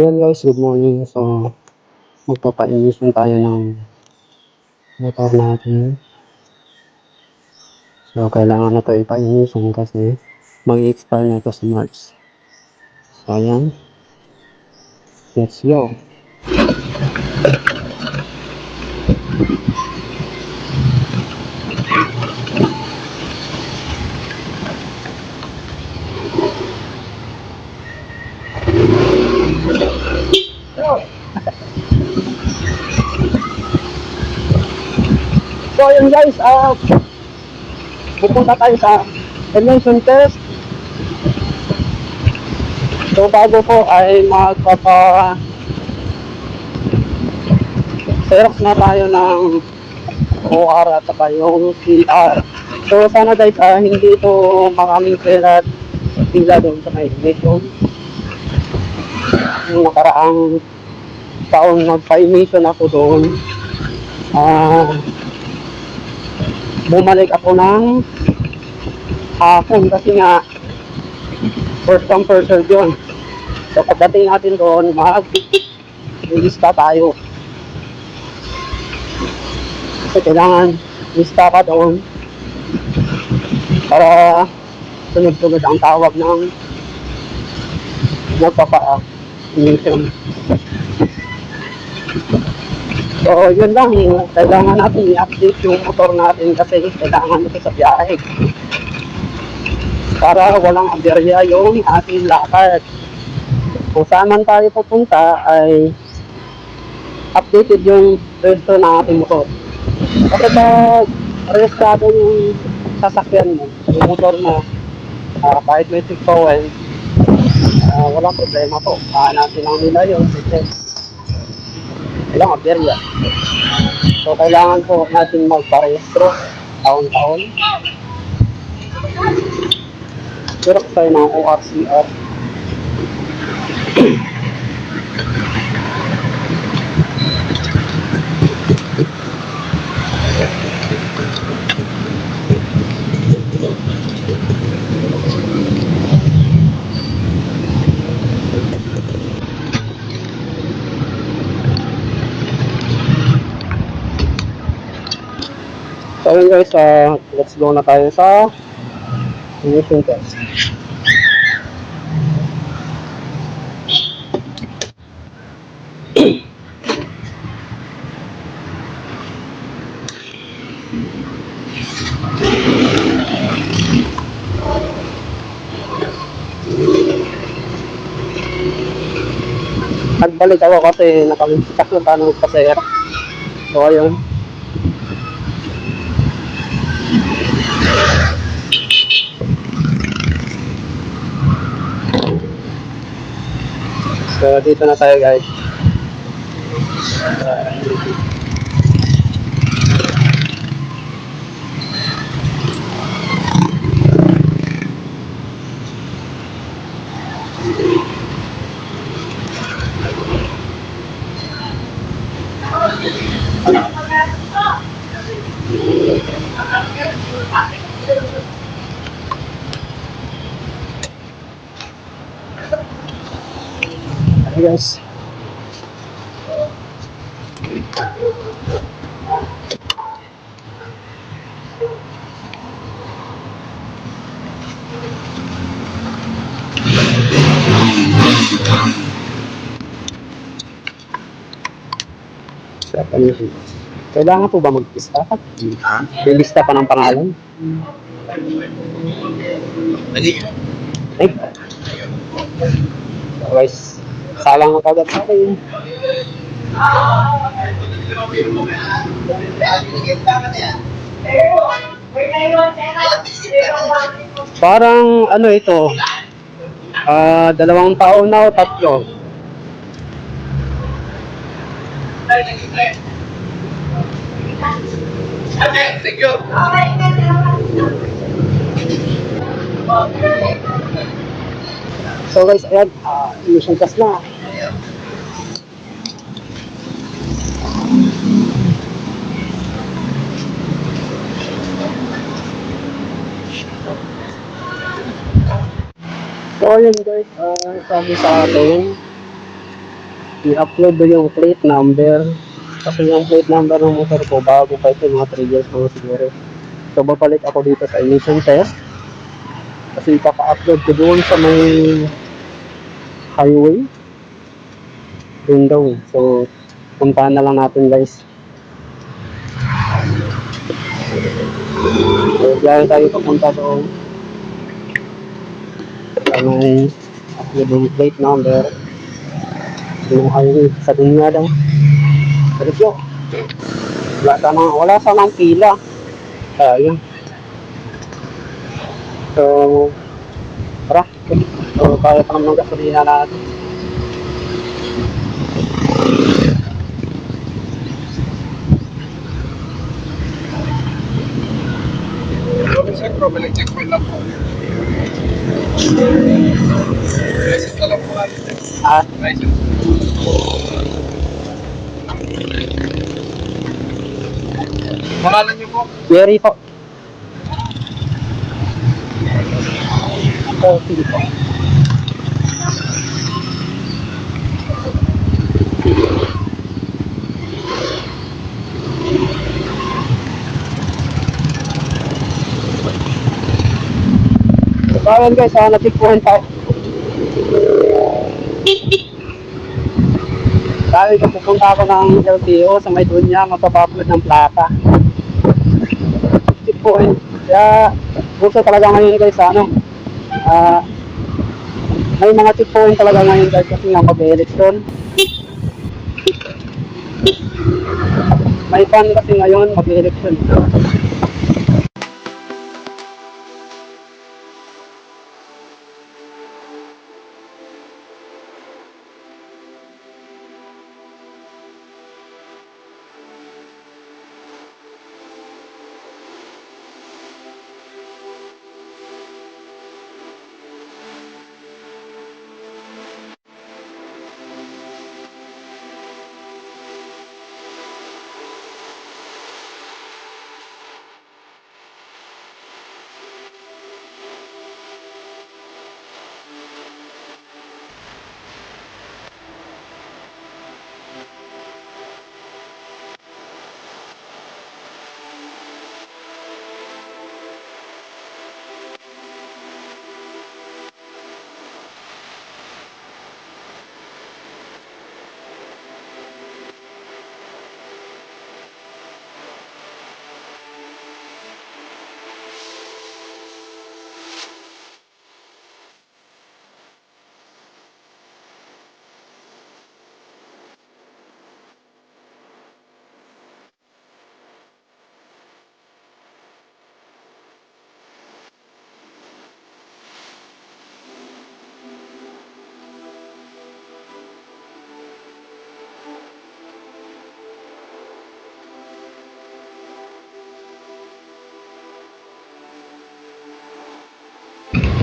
ayan guys, good morning. So, magpapa-emission tayo ng motor natin. So, kailangan na to ipa-emission kasi mag-expire na to sa March. So, ayan. Let's go. So, ayun guys, ah, pupunta tayo sa emission test. So, bago po ay magpapa Xerox na tayo ng OR at saka yung CR. So, sana guys, ah, hindi ito maraming pera pila doon sa may emission. Yung nakaraang taon magpa-emission ako doon. Ah, bumalik ako ng hapon kasi nga first come first serve yun. So pagdating natin doon, mag lista tayo. Kasi kailangan lista ka doon para sunod-sunod ang tawag ng nagpapa-emission. So, yun lang. Kailangan natin i-update yung motor natin kasi kailangan ito sa biyahe. Para walang aberya yung ating lakad. Kung saan man tayo pupunta ay updated yung register ng ating motor. Kasi pag registrado yung sasakyan mo, yung motor mo, ah, kahit may fuel, ah, walang problema po. Hanapin lang nila yun. Kasi walang aberya. So, kailangan po natin magparehistro taon-taon. Xerox tayo ng ORCR. So yun guys, uh, let's go na tayo sa emission test. Nagbalik ako kasi nakalimutan ko tanong pa sir. So ayun. So, dito na tayo guys. Hey guys. Sa pansin. Kailangan po ba mag-lista? Ha? May lista pa ng pangalan? Lagi. Ay. Guys, salang ang kagat sa akin. Parang ano ito? Ah, dalawang taon na o tatlo. Thank you. So guys, ayan, ah, emission test na. So ayun guys, ah, sabi sa atin, i-upload yung plate number. Kasi yung plate number ng motor ko, bago pa ito, mga 3 years na siguro. So, babalik ako dito sa emission test. Kasi ipapa-upload ko doon sa may highway. Doon daw. eh. So, puntahan na lang natin guys. So, biyahe tayo papunta doon. Sa may upload yung plate number. Yung highway sa dunya daw. Pero siya, wala wala sa mga pila. Sayang. So, tara. So, kaya pa naman gasolina natin. Robin sir, Robin, checkpoint lang po. License na lang po natin. At, License. Pangalan niyo po? Jerry po. Sige po. Ayan guys, ah, natikpuhan tayo. Dahil pupunta ako ng LTO sa may dunya, magpapapload ng plaka. Checkpoint. Kaya, gusto talaga ngayon guys, ano, ah, may mga checkpoint talaga ngayon guys kasi nga mag-election. May fun kasi ngayon mag-election.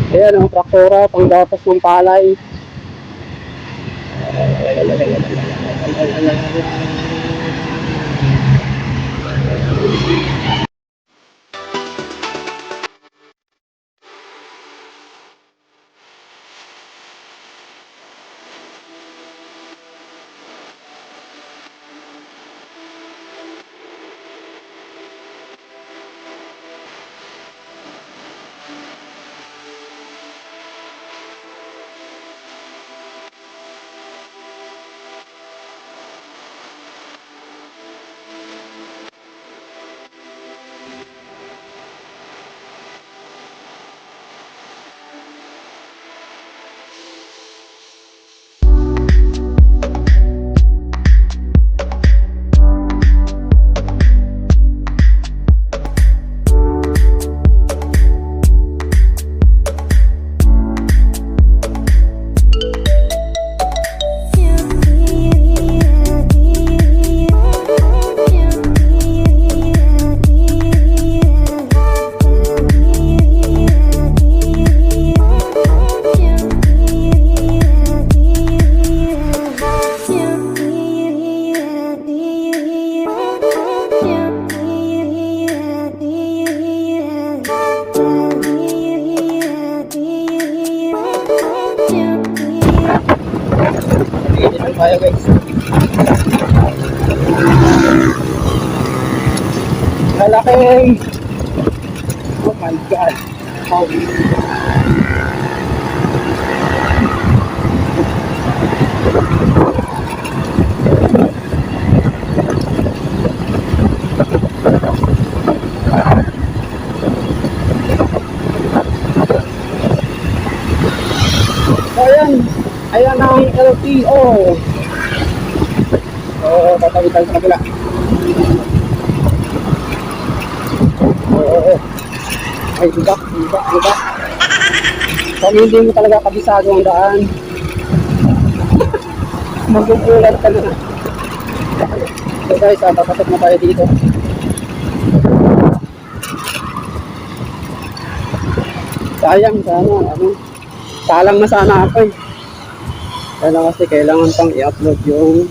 Ayan ang traktora, panggatas ng palay. tayo Malaki! Oh my God! So, ayan. Ayan ang LTO. So, tatawid tayo sa kabila. Oo. Ay, iba, iba, iba. Kung hindi mo talaga kabisado ang daan, magugulat ka na. So guys, ah, papasok na tayo dito. Sayang sana, ano, salang na sana ako eh. Kaya kasi kailangan pang i-upload yung